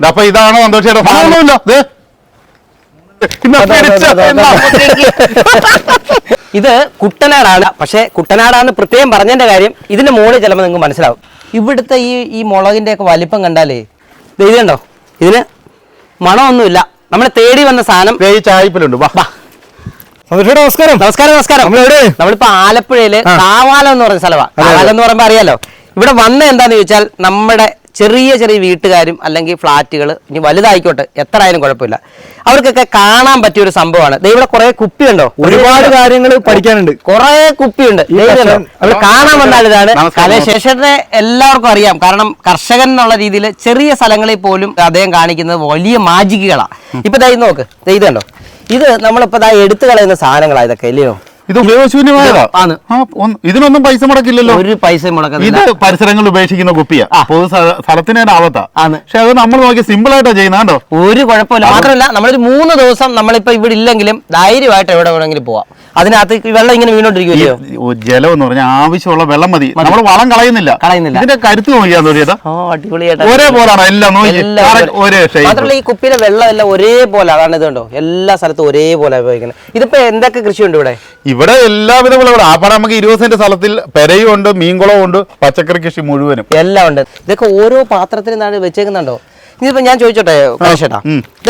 അപ്പൊ ഇതാണ് സാധനമൊന്നുമില്ല ദേ. ഇന്ന് പിടിച്ച എന്നാ? ഇത് കുട്ടനാടാണ്. പക്ഷേ കുട്ടനാടാണ് പ്രത്യേകം പറഞ്ഞതിന്റെ കാര്യം ഇതിന്റെ മുകളിൽ ചിലപ്പോൾ നിങ്ങൾക്ക് മനസ്സിലാവും. ഇവിടുത്തെ ഈ ഈ മുളകിന്റെ ഒക്കെ വലിപ്പം കണ്ടാലേ ദേ ഇത് കണ്ടോ ഇതിന് മണമൊന്നുമില്ല. നമ്മൾ തേടി വന്ന സാധനം ദേ ഈ ചായപ്പിലുണ്ട്. വാ. സന്തോഷേട്ടാ നമസ്കാരം. നമസ്കാരം നമസ്കാരം. നമ്മളെവിടെ? നമ്മളിപ്പോ ആലപ്പുഴയിൽ കാവാലം എന്ന് പറഞ്ഞ സ്ഥലമാണ് കാവാലം എന്ന് പറയുമ്പോ അറിയാലോ? ഇവിടെ വന്ന എന്താന്ന് ചോദിച്ചാൽ നമ്മുടെ ചെറിയ ചെറിയ വീട്ടുകാരും അല്ലെങ്കിൽ ഫ്ലാറ്റുകൾ ഇനി വലുതായിക്കോട്ടെ എത്ര ആയാലും കുഴപ്പമില്ല. അവർക്കൊക്കെ കാണാൻ പറ്റിയ ഒരു സംഭവമാണ്. ഇവിടെ കുറെ കുപ്പിയുണ്ടോ? ഒരുപാട് കാര്യങ്ങൾ പഠിക്കാനുണ്ട്. കുറെ കുപ്പിയുണ്ട്. നമ്മൾ കാണാൻ വന്നാൽ ഇതാണ്. നമസ്കാരം. കലശേഷനെ എല്ലാവർക്കും അറിയാം. കാരണം കർഷകൻ എന്നുള്ള രീതിയിൽ ചെറിയ സ്ഥലങ്ങളിൽ പോലും അദ്ദേഹം കാണിക്കുന്നത് വലിയ മാജിക്കുകളാണ് ഇപ്പൊ ദൈവം നോക്ക്. ഇത് കണ്ടോ? ഇത് നമ്മളിപ്പോ ദാ എടുത്തു കളയുന്ന സാധനങ്ങളാണ് ഇതൊക്കെ ഇല്ലയോ? ഇത് ഉപയോഗശൂന്യമായതാണ് ഇതിനൊന്നും പൈസ മുടക്കില്ലല്ലോ. ഒരു പൈസ ഇത് പരിസരങ്ങൾ ഉപേക്ഷിക്കുന്ന കുപ്പിയാ. പൊതു സ്ഥ- സ്ഥലത്തിന് തന്നെ ആവത്താ പക്ഷെ അത് നമ്മൾ നോക്കി സിമ്പിൾ ആയിട്ടാ ചെയ്യുന്നുണ്ടോ ഒരു കുഴപ്പമില്ല. മാത്രമല്ല നമ്മളൊരു മൂന്ന് ദിവസം നമ്മളിപ്പോ ഇവിടെ ഇല്ലെങ്കിലും ധൈര്യമായിട്ട് എവിടെ വേണമെങ്കിലും പോവാം. അതിനകത്ത് വെള്ളം ഇങ്ങനെ വീണോണ്ടിരിക്കുമല്ലോ ജലം എന്ന് പറഞ്ഞാൽ ആവശ്യമുള്ള വെള്ളം മതി. നമ്മൾ വളം കളയുന്നില്ല. കളയുന്നില്ല. ഇതിന്റെ കരുത്ത് നോക്കിയാ ചേട്ടാ ഓ അടിപൊളിയായിട്ട്. എല്ലാം ഒരേ. മാത്രമല്ല ഈ കുപ്പിയിലെ വെള്ളം എല്ലാം ഒരേപോലെ അതാണ് ഇത് കണ്ടോ? എല്ലാ സ്ഥലത്തും ഒരേപോലെ ഉപയോഗിക്കുന്നത്. ഇതിപ്പോ എന്തൊക്കെ കൃഷിയുണ്ട് ഇവിടെ? ഇവിടെ എല്ലാവിധ വിളകളും. ആ പടം നമുക്ക് ഇരുപത് സെന്റ് സ്ഥലത്തിൽ പെരയും ഉണ്ട് മീൻകുളവും ഉണ്ട് പച്ചക്കറി കൃഷി മുഴുവനും. എല്ലാം ഉണ്ട്. ഇതൊക്കെ ഓരോ പാത്രത്തിൽ നിന്നാണ് വെച്ചേക്കുന്നുണ്ടോ? ഇതിപ്പോ ഞാൻ ചോദിച്ചോട്ടെ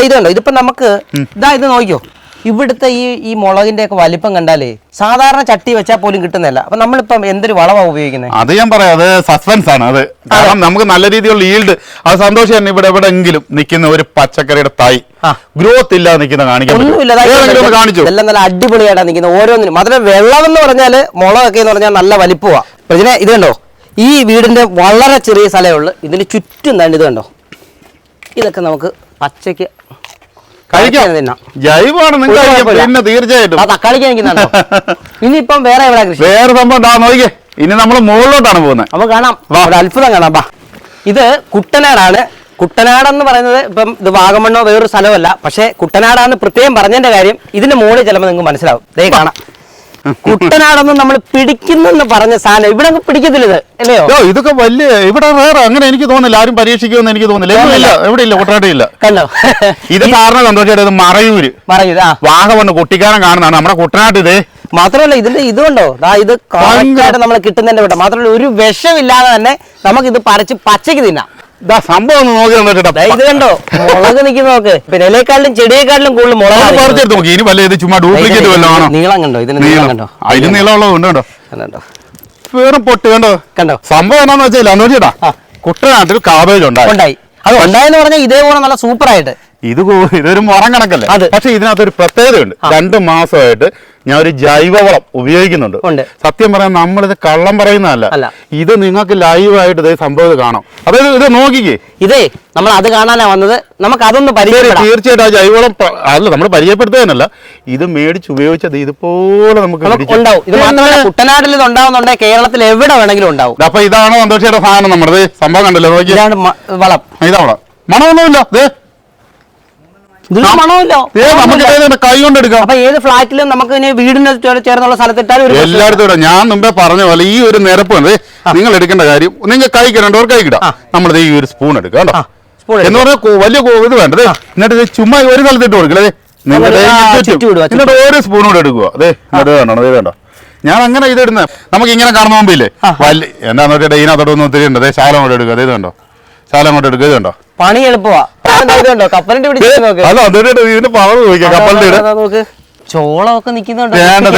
ഇതുണ്ടോ ഇതിപ്പോ നമുക്ക് ഇതാ ഇത് നോക്കിയോ? ഇവിടുത്തെ ഈ ഈ മുളകിന്റെ ഒക്കെ വലിപ്പം കണ്ടാലേ സാധാരണ ചട്ടി വെച്ചാൽ പോലും കിട്ടുന്നില്ല. അപ്പൊ നമ്മളിപ്പം എന്തൊരു വളവാ ഉപയോഗിക്കുന്നത് അത് ഞാൻ പറയാം അത് സസ്പെൻസ് ആണ് അത്. കാരണം നമുക്ക് നല്ല രീതിയിലുള്ള ഈൽഡ് അത് സന്തോഷം തന്നെ ഇവിടെ എവിടെയെങ്കിലും നിൽക്കുന്ന ഒരു പച്ചക്കറിയുടെ തൈ. ഗ്രോത്ത് ഇല്ലാതെ നിൽക്കുന്ന കാണിക്കാൻ കാണിച്ചു? എല്ലാം നല്ല അടിപൊളിയായിട്ടാണ് നിൽക്കുന്നത് ഓരോന്നിനും. മാത്രമല്ല വെള്ളം എന്ന് പറഞ്ഞാൽ മുളകൊക്കെ എന്ന് പറഞ്ഞാൽ നല്ല വലിപ്പമാ ഇതിനെ ഇത് കണ്ടോ? ഈ വീടിന്റെ വളരെ ചെറിയ സ്ഥലമേ ഉള്ളൂ. ഇതിന് ചുറ്റും തന്നെ ഇത് കണ്ടോ? ഇതൊക്കെ നമുക്ക് പച്ചയ്ക്ക് കഴിക്കാം. തിന്നാം ജൈവമാണ് നിങ്ങൾ പിന്നെ തീർച്ചയായിട്ടും. ആ തക്കാളിക്ക് നിൽക്കുന്നുണ്ടോ ഇനിയിപ്പം വേറെ എവിടെ കൃഷി? വേറെ സംഭവം ദാ നോക്കിയേ. ഇനി നമ്മൾ മുകളിലോട്ടാണ് പോകുന്നത്. അപ്പൊ കാണാം. ഒരു അത്ഭുതം കാണാം. ബാ ഇത് കുട്ടനാടാണ്. കുട്ടനാട് എന്ന് പറയുന്നത് ഇപ്പം ഇത് വാഗമണ്ണോ വേറൊരു സ്ഥലമല്ല. പക്ഷേ കുട്ടനാടാന്ന് പ്രത്യേകം പറഞ്ഞതിന്റെ കാര്യം ഇതിന്റെ മുകളിൽ ചിലപ്പോൾ നിങ്ങൾക്ക് മനസ്സിലാവും. ദേ കാണാം. കുട്ടനാടൊന്നും നമ്മൾ പിടിക്കുന്നെന്ന് പറഞ്ഞ സാധനം. ഇവിടെ പിടിക്കത്തില്ല ഇത്. അല്ലയോ? ഇതൊക്കെ വലിയ ഇവിടെ വേറെ അങ്ങനെ എനിക്ക് തോന്നുന്നില്ല. ആരും പരീക്ഷിക്കുമെന്ന് എനിക്ക് തോന്നുന്നില്ല. ഇല്ല എവിടെ ഇല്ല കുട്ടനാട്ടില്ല കണ്ടോ? ഇത് കാരണം സന്തോഷം മറയൂര്. ആ. വാഗമണ് കുട്ടിക്കാരൻ കാണുന്നതാണ്. നമ്മുടെ കുട്ടനാട്ട് ഇത്. മാത്രമല്ല ഇതിന്റെ ഇതുണ്ടോ? ഇത് കറക്റ്റായിട്ട് നമ്മൾ കിട്ടുന്നതിന്റെ വിട്ട മാത്രമല്ല ഒരു വിഷമില്ലാതെ തന്നെ നമുക്ക് ഇത് പറിച്ച് പച്ചയ്ക്ക് തിന്നാം. സംഭവം ഒന്ന് നോക്കി ഇത് കണ്ടോ? മുളക് നിൽക്കുന്ന നോക്ക്. പിന്നെ ചെടിയേക്കാളിലും ചെടിയെക്കാട്ടിലും കൂടുതൽ മുളക് അത് പറിച്ചെടുത്ത് നോക്കി. ഇനി വല്ല ഇത് ചുമ്മാ ഡ്യൂപ്ലിക്കേറ്റ് വല്ലതും ആണോ? നീളം കണ്ടോ? ഇതിന് നീളം നീളം. കണ്ടോ? അതിന് നീളമുള്ളത് ഉണ്ട് കണ്ടോ കണ്ടോ? വേറെ പൊട്ട് കണ്ടോ? കണ്ടോ? സംഭവം വെച്ചാൽ കുട്ടനാട്ടിൽ കാബേജ് ഉണ്ടായി. ഉണ്ടായി. അത് ഉണ്ടായെന്ന് പറഞ്ഞാൽ ഇതേപോലെ നല്ല സൂപ്പർ ആയിട്ട്. ഇത് ഇതൊരു മുറം കണക്കല്ലേ? അത്. പക്ഷെ ഇതിനകത്തൊരു പ്രത്യേകതയുണ്ട്. രണ്ട് മാസമായിട്ട് ഞാൻ ഒരു ജൈവവളം ഉപയോഗിക്കുന്നുണ്ട്. സത്യം പറയാൻ നമ്മളിത് കള്ളം പറയുന്നതല്ല. ഇത് നിങ്ങൾക്ക് ലൈവായിട്ട് ഇതേ സംഭവം കാണാം. അതായത് ഇത് നോക്കിക്കേ. ഇതേ നമ്മൾ അത് കാണാനാ വന്നത്. നമുക്ക് അതൊന്ന് പരിചയം തീർച്ചയായിട്ടും ആ ജൈവവളം അല്ല നമ്മൾ പരിചയപ്പെടുത്തുന്നതല്ല ഇത് മേടിച്ച് ഉപയോഗിച്ചത് ഇതുപോലെ നമുക്ക് ഉണ്ടാവും. ഇത് മാത്രമല്ല കുട്ടനാട്ടിൽ ഇത് ഉണ്ടാവുന്നുണ്ടെങ്കിൽ കേരളത്തിൽ എവിടെ വേണമെങ്കിലും ഉണ്ടാവും. അപ്പൊ ഇതാണ് സന്തോഷിയുടെ സാധനം നമ്മുടെ സംഭവം കണ്ടല്ലോ നോക്കി ഇതാണ് വളം. ഇതാണ് മണമൊന്നുമില്ല. ദേ ഇതിൽ മണമില്ലോ ദേ നമുക്ക് കൈ കൊണ്ട് എടുക്കാം. അപ്പൊ ഏത് ഫ്ലാറ്റിലും നമുക്ക് ഇനി വീടിന് ചേ- ചേർന്നുള്ള സ്ഥലത്തിട്ടാലും ഒരു. എല്ലായിടത്തും ഇടാം. ഞാൻ മുമ്പേ പറഞ്ഞ പോലെ ഈ ഒരു നിരപ്പ് ഉണ്ട് നിങ്ങൾ എടുക്കേണ്ട കാര്യം നിങ്ങൾ കൈ കിടണ്ടവർ കൈ കിടാം നമ്മൾ ഈ ഒരു സ്പൂൺ എടുക്കാം കേട്ടോ എന്ന് പറഞ്ഞാൽ വലിയ ഇത് വേണ്ടത് എന്നിട്ട് ഇത് ചുമ്മാ ഒരു സ്ഥലത്ത് ഇട്ട് കൊടുക്കലേ ചുറ്റും. എന്നിട്ട് ഒരു സ്പൂൺ കൂടെ എടുക്കുക. അതെ അത് വേണ്ടോ ഇത് വേണ്ട ഞാൻ അങ്ങനെ ഇത് ഇടുന്നത്. നമുക്ക് ഇങ്ങനെ കാണുന്ന മുമ്പില്ലേ വലിയ എന്താന്ന് വെച്ചാൽ ഇതിനകത്തോട്ട് ഒന്നും ഒത്തിരി ഉണ്ട്. അതെ ശാലം കൂടെ എടുക്കുക. അതെ ഇത് കണ്ടോ? ശാലം എടുക്കുക ഇത് പണി എളുപ്പമാ. കപ്പലിന്റെ പിടിച്ച് നോക്ക്. അല്ല അതിന്റെ ഇതിന് പവർ ചോദിക്കാം കപ്പലിന്റെ നോക്ക്. ചോളമൊക്കെ നിക്കുന്നുണ്ടോ ഇതുണ്ട്,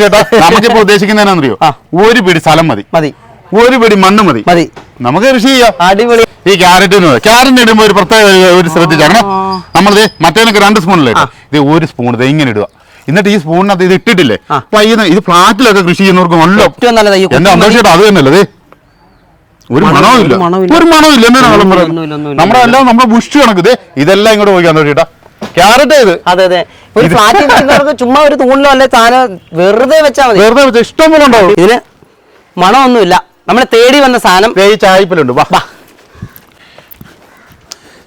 ചേട്ടാ? നമുക്കിപ്പോ ഉദ്ദേശിക്കുന്നതിനാന്നറിയോ ആ. ഒരു പിടി സ്ഥലം മതി. മതി. ഒരു പിടി മണ്ണ് മതി. മതി. നമുക്ക് കൃഷി ചെയ്യാം. അടിപൊളി. ഈ ക്യാരറ്റിന് ക്യാരറ്റ് ഇടുമ്പോ ഒരു പ്രത്യേക ഒരു- ശ്രദ്ധിച്ചാണ് നമ്മൾ മറ്റേനൊക്കെ രണ്ട് സ്പൂണില്ലേ ഇത് ഒരു സ്പൂൺ ഇത് ഇങ്ങനെ ഇടുക. എന്നിട്ട് ഈ സ്പൂണിനകത്ത് ഇത് ഇട്ടിട്ടില്ലേ? പയ്യുന്ന ഇത് ഫ്ലാറ്റിലൊക്കെ കൃഷി ചെയ്യുന്നവർക്ക് നല്ല ഏറ്റവും നല്ലതാ ഈ എന്റെ കുപ്പി അത് തന്നെയല്ലേ? ദേ. ഒരു മണവുമില്ല. ഒരു മണവില്ല എന്തിനാ പറയുന്നത്. നമ്മുടെ എല്ലാം നമ്മുടെ ബുഷ് കണക്ക്. ഇത് ഇതെല്ലാം ഇങ്ങോട്ട് പോയി സന്തോഷേട്ടാ ക്യാരറ്റ് ഇത് അതെ അതെ. ഒരു ഫ്ലാറ്റിൽ ചുമ്മാ ഒരു തൂണിലോ അല്ലെ സാധനം വെറുതെ വെച്ചാൽ മതി. വെറുതെ വെച്ച ഇഷ്ടം പോലെ ഉണ്ടാവും. ഇതിന് മണമൊന്നുമില്ല. നമ്മൾ തേടി വന്ന സാധനം. വേ ഈ ചായപ്പിലുണ്ട്. വാ. വാ.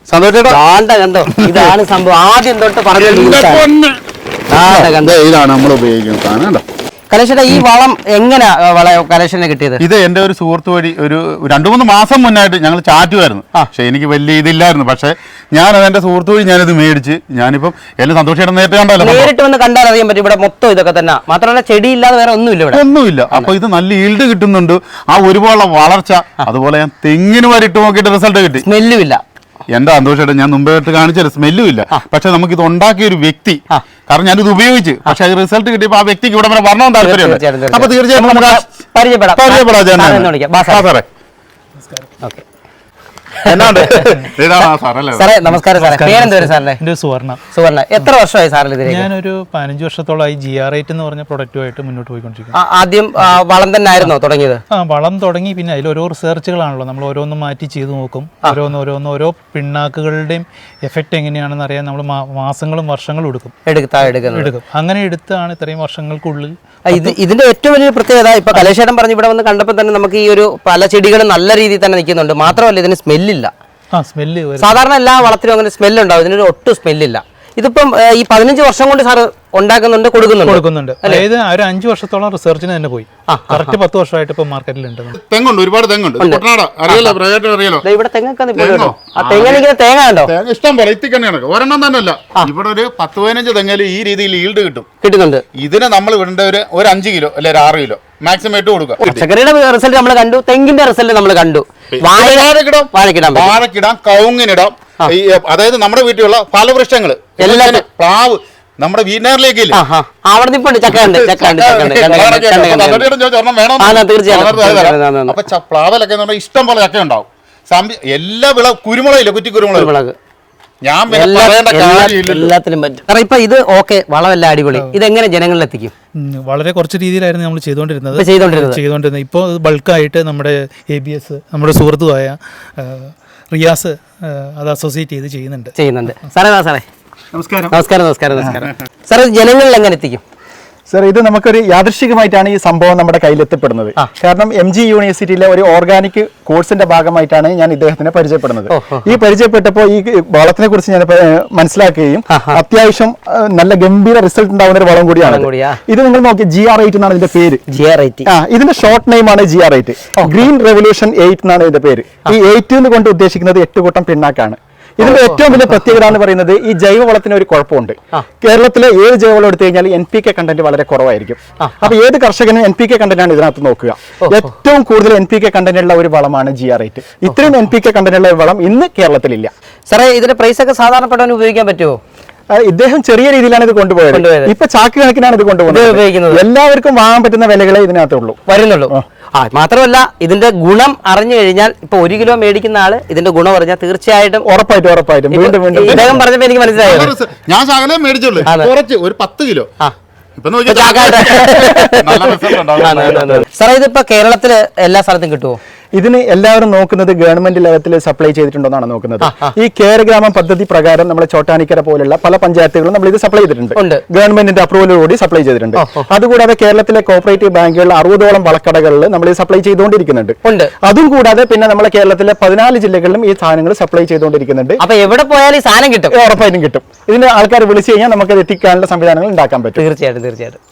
സന്തോഷേട്ടാ കാണ്ട കണ്ടോ? ഇതാണ് സംഭവം. ആദ്യം തൊട്ട് പറഞ്ഞു ഇതാണ് നമ്മൾ ഉപയോഗിക്കുന്ന സാധനം ഈ വളം എങ്ങനെ കിട്ടിയത്? ഇത് എന്റെ ഒരു സുഹൃത്ത് വഴി ഒരു രണ്ടു മൂന്ന് മാസം മുന്നായിട്ട് ഞങ്ങൾ ചാറ്റുമായിരുന്നു. പക്ഷെ എനിക്ക് വലിയ ഇതില്ലായിരുന്നു. പക്ഷെ ഞാൻ എന്റെ സുഹൃത്ത് വഴി ഞാനിത് മേടിച്ച് ഞാനിപ്പം എല്ലാം സന്തോഷം നേരത്തെ കണ്ടല്ലോ നമ്മൾ. നേരിട്ട് വന്ന് കണ്ടാൽ അറിയാൻ പറ്റും ഇവിടെ മൊത്തം ഇതൊക്കെ തന്നെ. മാത്രമല്ല ചെടി ഇല്ലാതെ വേറെ ഒന്നുമില്ല ഇവിടെ. ഒന്നുമില്ല. അപ്പൊ ഇത് നല്ല ഈൽഡ് കിട്ടുന്നുണ്ട്. ആ ഒരുപാട് വളർച്ച. അതുപോലെ ഞാൻ തെങ്ങിന് വരെ ഇട്ട് നോക്കിയിട്ട് റിസൾട്ട് കിട്ടി. സ്മെല്ലും ഇല്ല. എന്റെ സന്തോഷമായിട്ട് ഞാൻ മുമ്പേ ഇട്ട് കാണിച്ച സ്മെല്ലും ഇല്ല. പക്ഷെ നമുക്ക് ഇത് ഉണ്ടാക്കിയ ഒരു വ്യക്തി. കാരണം ഞാനിത് ഉപയോഗിച്ച്. പക്ഷെ അത് റിസൾട്ട് കിട്ടിയപ്പോൾ ആ വ്യക്തിക്ക് ഇവിടെ വരെ വരണം താല്പര്യമുണ്ട്. അപ്പൊ തീർച്ചയായും. നമുക്ക് പരിചയപ്പെടാം. പരിചയപ്പെടാം. സാറേ ഓക്കെ എന്നാണ്ട് ഇതാണ് ആ സാറല്ലേ സാറേ നമസ്കാരം സാറേ. പേരെന്താ വരും സാറിന്റെ എന്റെ സുവർണ. സുവർണ. എത്ര വർഷമായി സാറിൽ ഇതിലേക്ക്? ഞാനൊരു പതിനഞ്ച് വർഷത്തോളമായി ജി ആർ ഐറ്റ് എന്ന് പറഞ്ഞ പ്രൊഡക്റ്റുമായിട്ട് മുന്നോട്ട് പോയിക്കൊണ്ടിരിക്കുന്നു. ആ, ആദ്യം ആ, വളം തന്നെ ആയിരുന്നോ തുടങ്ങിയത്? ആ വളം തുടങ്ങി പിന്നെ അതിൽ ഓരോ റിസർച്ചുകളാണല്ലോ നമ്മൾ ഓരോന്നും മാറ്റി ചെയ്ത് നോക്കും. ഓരോന്ന് ഓരോന്ന് ഓരോ പിണ്ണാക്കുകളുടെയും എഫക്റ്റ് എങ്ങനെയാണെന്ന് അറിയാൻ നമ്മൾ മാസങ്ങളും വർഷങ്ങളും എടുക്കും. എടുത്താ എടുക്കുന്നത്. എടുക്കും. അങ്ങനെ എടുത്താണ് ഇത്രയും വർഷങ്ങൾക്കുള്ളിൽ ആ, ഇത് ഇതിന്റെ ഏറ്റവും വലിയ പ്രത്യേകത ഇപ്പൊ കലേശേട്ടൻ പറഞ്ഞു ഇവിടെ വന്ന് കണ്ടപ്പോൾ തന്നെ നമുക്ക് ഈ ഒരു പല ചെടികളും നല്ല രീതിയിൽ തന്നെ നിൽക്കുന്നുണ്ട്. മാത്രമല്ല ഇതിന് സ്മെല്ലില്ല. ആ സ്മെല്ല് സാധാരണ എല്ലാ വളത്തിലും അങ്ങനെ സ്മെല്ല് ഉണ്ടാവും ഇതിനൊരു ഒട്ടും സ്മെല്ലില്ല. ഇതിപ്പം ഈ പതിനഞ്ച് വർഷം കൊണ്ട് സാർ ഉണ്ടാക്കുന്നുണ്ട് കൊടുക്കുന്നുണ്ട്? കൊടുക്കുന്നുണ്ട്. അതായത് ഒരു അഞ്ച് വർഷത്തോളം റിസർച്ചിന് തന്നെ പോയി. കറക്റ്റ് പത്ത് വർഷമായിട്ട് ഇപ്പൊ മാർക്കറ്റിലുണ്ട് തെങ്ങുണ്ട് ഒരുപാട് തെങ്ങുണ്ട്. അറിയാലോ അറിയാലോ? ഇവിടെ തെങ്ങൊക്കെ നിൽപ്പുണ്ട് തെങ്ങോ? ഉണ്ടോ തേങ്ങ ഇഷ്ടം പോലെ ഇത്തിക്കന്നെയാണ് ഒരെണ്ണം തന്നെ അല്ല ഇവിടെ ഒരു പത്ത് പതിനഞ്ച് തെങ്ങൽ ഈ രീതിയിൽ ഈൽഡ് കിട്ടും. കിട്ടുന്നുണ്ട്. ഇതിന് നമ്മൾ ഇവിടെ ഒരു ഒരു അഞ്ച് കിലോ അല്ലെ ഒരു ആറ് കിലോ. മാക്സിമം ഇട്ട് കൊടുക്കുക. പച്ചക്കറിയുടെ റിസൾട്ട് നമ്മൾ കണ്ടു. തെങ്ങിന്റെ റിസൾട്ട് നമ്മൾ കണ്ടു. വാഴക്കിടാം വാഴക്കിടാം വാഴക്കിടാം കൗങ്ങിനിടാം ഈ അതായത് നമ്മുടെ വീട്ടിലുള്ള ഫലവൃക്ഷങ്ങൾ എല്ലാം പ്ലാവ്. നമ്മുടെ വീടിനേറിലേക്ക് അവിടെ ഇപ്പൊ ചക്കണ്ട് ചക്ക ഉണ്ട് ചക്ക ഉണ്ട് കണ്ട് കണ്ട് കണ്ട് കണ്ട് കണ്ട്. അപ്പൊ ചോദിച്ചു, ഒരെണ്ണം വേണോ? ആ, ഞാൻ തീർച്ചയായും. അപ്പൊ പ്ലാവിലൊക്കെ ഇഷ്ടം പോലെ ചക്ക ഉണ്ടാവും. എല്ലാ വിള കുരുമുളകില്ല കുറ്റി കുരുമുളക്? ഞാൻ എല്ലാത്തിലും പറ്റും. കാരണം ഇപ്പൊ ഇത് ഓക്കെ വളമെല്ലാം അടിപൊളി. ഇതെങ്ങനെ എങ്ങനെ എത്തിക്കും ഉം, വളരെ കുറച്ച് രീതിയിലായിരുന്നു നമ്മൾ ചെയ്തുകൊണ്ടിരുന്നത്. ചെയ്തുകൊണ്ടിരുന്നത്. ഇപ്പോൾ ബൾക്കായിട്ട് നമ്മുടെ എ ബി എസ് നമ്മുടെ സുഹൃത്തുമായ റിയാസ് അത് അസോസിയേറ്റ് ചെയ്ത് ചെയ്യുന്നുണ്ട്. ചെയ്യുന്നുണ്ട്. സാറേ സാറേ. നമസ്കാരം. നമസ്കാരം നമസ്കാരം നമസ്കാരം. സാറേ ജനങ്ങളിൽ എങ്ങനെ എത്തിക്കും? സർ ഇത് നമുക്കൊരു യാദൃശികമായിട്ടാണ് ഈ സംഭവം നമ്മുടെ കയ്യിൽ എത്തിപ്പെടുന്നത് കാരണം എം ജി യൂണിവേഴ്സിറ്റിയിലെ ഒരു ഓർഗാനിക് കോഴ്സിന്റെ ഭാഗമായിട്ടാണ് ഞാൻ ഇദ്ദേഹത്തിനെ പരിചയപ്പെടുന്നത്. ഈ പരിചയപ്പെട്ടപ്പോൾ ഈ വളത്തിനെ കുറിച്ച് ഞാൻ മനസ്സിലാക്കുകയും അത്യാവശ്യം നല്ല ഗംഭീര റിസൾട്ട് ഉണ്ടാവുന്ന ഒരു വളം കൂടിയാണ് ഇത്. നിങ്ങൾ നോക്കി ജി ആർ എയ്റ്റ് എന്നാണ് ഇതിന്റെ പേര്. ആർ ആ ഇതിന്റെ ഷോർട്ട് നെയിം ആണ് G R eight green revolution eight എന്നാണ് ഇതിന്റെ പേര്. ഈ എയ്റ്റ് എന്ന് കൊണ്ട് ഉദ്ദേശിക്കുന്നത് എട്ട് കൂട്ടം പിണ്ണാക്കാണ്. ഇതിന്റെ ഏറ്റവും വലിയ പ്രത്യേകത എന്ന് പറയുന്നത് ഈ ജൈവവളത്തിന് ഒരു കുഴപ്പമുണ്ട്. കേരളത്തിലെ ഏത് ജൈവവളം എടുത്തു കഴിഞ്ഞാൽ എൻ പി കെ കണ്ടന്റ് വളരെ കുറവായിരിക്കും. അപ്പൊ ഏത് കർഷകനും എൻ പി കെ കണ്ടന്റാണ് ഇതിനകത്ത് നോക്കുക. ഏറ്റവും കൂടുതൽ എൻ പി കെ കണ്ടന്റ് ഉള്ള ഒരു വളമാണ് ജി ആർ എയ്റ്റ് ഇത്രയും എൻ പി കെ കണ്ടന്റ് ഉള്ള ഒരു വളം ഇന്ന് കേരളത്തിലില്ല. സാറേ ഇതിന്റെ പ്രൈസ് ഒക്കെ സാധാരണപ്പെട്ടവന് ഉപയോഗിക്കാൻ പറ്റുമോ? ഇദ്ദേഹം ചെറിയ രീതിയിലാണ് ഇത് കൊണ്ടുപോയത്. ഇപ്പൊ ചാക്ക് കണക്കിനാണ് ഇത് കൊണ്ടുപോകുന്നത്. എല്ലാവർക്കും വാങ്ങാൻ പറ്റുന്ന വിലകളെ ഇതിനകത്തുള്ളൂ. വരുന്നുള്ളൂ. ആ. മാത്രമല്ല ഇതിന്റെ ഗുണം അറിഞ്ഞു കഴിഞ്ഞാൽ ഇപ്പൊ ഒരു കിലോ മേടിക്കുന്ന ആൾ ഇതിന്റെ ഗുണം അറിഞ്ഞാൽ തീർച്ചയായിട്ടും ഉറപ്പായിട്ടും ഉറപ്പായിട്ടും. വീണ്ടും വീണ്ടും. ഇദ്ദേഹം പറഞ്ഞപ്പോ എനിക്ക് മനസ്സിലായത് ഞാൻ ശകലം മേടിച്ചുള്ളൂ. കുറച്ച് ഒരു പത്ത് കിലോ. സാറേ ഇതിപ്പോ കേരളത്തിൽ എല്ലാ സ്ഥലത്തും കിട്ടുമോ ഇതിന് എല്ലാവരും നോക്കുന്നത് ഗവൺമെന്റ് ലെവലിൽ സപ്ലൈ ചെയ്തിട്ടുണ്ടോന്നാണ് നോക്കുന്നത്. ഈ കേരഗ്രാമം പദ്ധതി പ്രകാരം നമ്മുടെ ചോട്ടാനിക്കര പോലുള്ള പല പഞ്ചായത്തുകളും നമ്മൾ ഇത് സപ്ലൈ ചെയ്തിട്ടുണ്ട്. ഗവൺമെന്റിന്റെ അപ്രൂവലോടുകൂടി സപ്ലൈ ചെയ്തിട്ടുണ്ട്. അതുകൂടാതെ കേരളത്തിലെ കോപ്പറേറ്റീവ് ബാങ്കുകളിൽ അറുപതോളം വളക്കടകളിൽ നമ്മൾ ഇത് സപ്ലൈ ചെയ്തുകൊണ്ടിരിക്കുന്നുണ്ട്. അതും കൂടാതെ പിന്നെ നമ്മളെ കേരളത്തിലെ പതിനാല് ജില്ലകളിലും ഈ സാധനങ്ങൾ സപ്ലൈ ചെയ്തുകൊണ്ടിരിക്കുന്നുണ്ട്. അപ്പൊ എവിടെ പോയാലും ഈ സാധനം കിട്ടും. ഉറപ്പായിട്ടും കിട്ടും. ഇതിന് ആൾക്കാർ വിളിച്ചു കഴിഞ്ഞാൽ നമുക്ക് എത്തിക്കാനുള്ള സംവിധാനങ്ങൾ ഉണ്ടാക്കാൻ പറ്റും. തീർച്ചയായിട്ടും തീർച്ചയായിട്ടും.